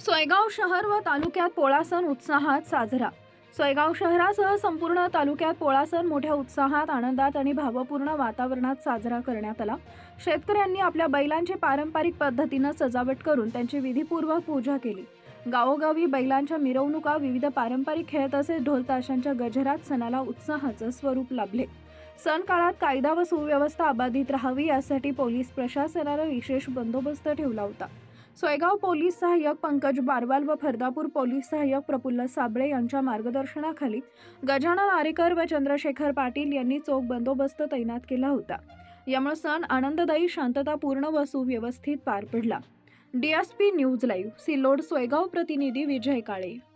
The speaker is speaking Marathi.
सोयगाव शहर व तालुक्यात पोळा सण उत्साहात साजरा. सोयगाव शहरासह संपूर्ण तालुक्यात पोळा सण मोठ्या उत्साहात आनंदात आणि भावपूर्ण वातावरणात साजरा करण्यात आला. शेतकऱ्यांनी आपल्या बैलांची पारंपरिक पद्धतीनं सजावट करून त्यांची विधीपूर्वक पूजा केली. गावोगावी बैलांच्या मिरवणुका विविध पारंपरिक खेळ तसेच ढोलताशांच्या गजरात सणाला उत्साहाचं स्वरूप लाभले. सण काळात कायदा व सुव्यवस्था अबाधित राहावी यासाठी पोलीस प्रशासनानं विशेष बंदोबस्त ठेवला होता. सोयगाव पोलीस सहाय्यक पंकज बारवाल व फरदापूर पोलीस सहाय्यक प्रफुल्ल साबळे यांच्या मार्गदर्शनाखाली गजानन आरेकर व चंद्रशेखर पाटील यांनी चोख बंदोबस्त तैनात केला होता. यामुळे सण आनंददायी शांततापूर्ण व सुव्यवस्थित पार पडला. DSP news live Sillod Soygaon प्रतिनिधी विजय काळे.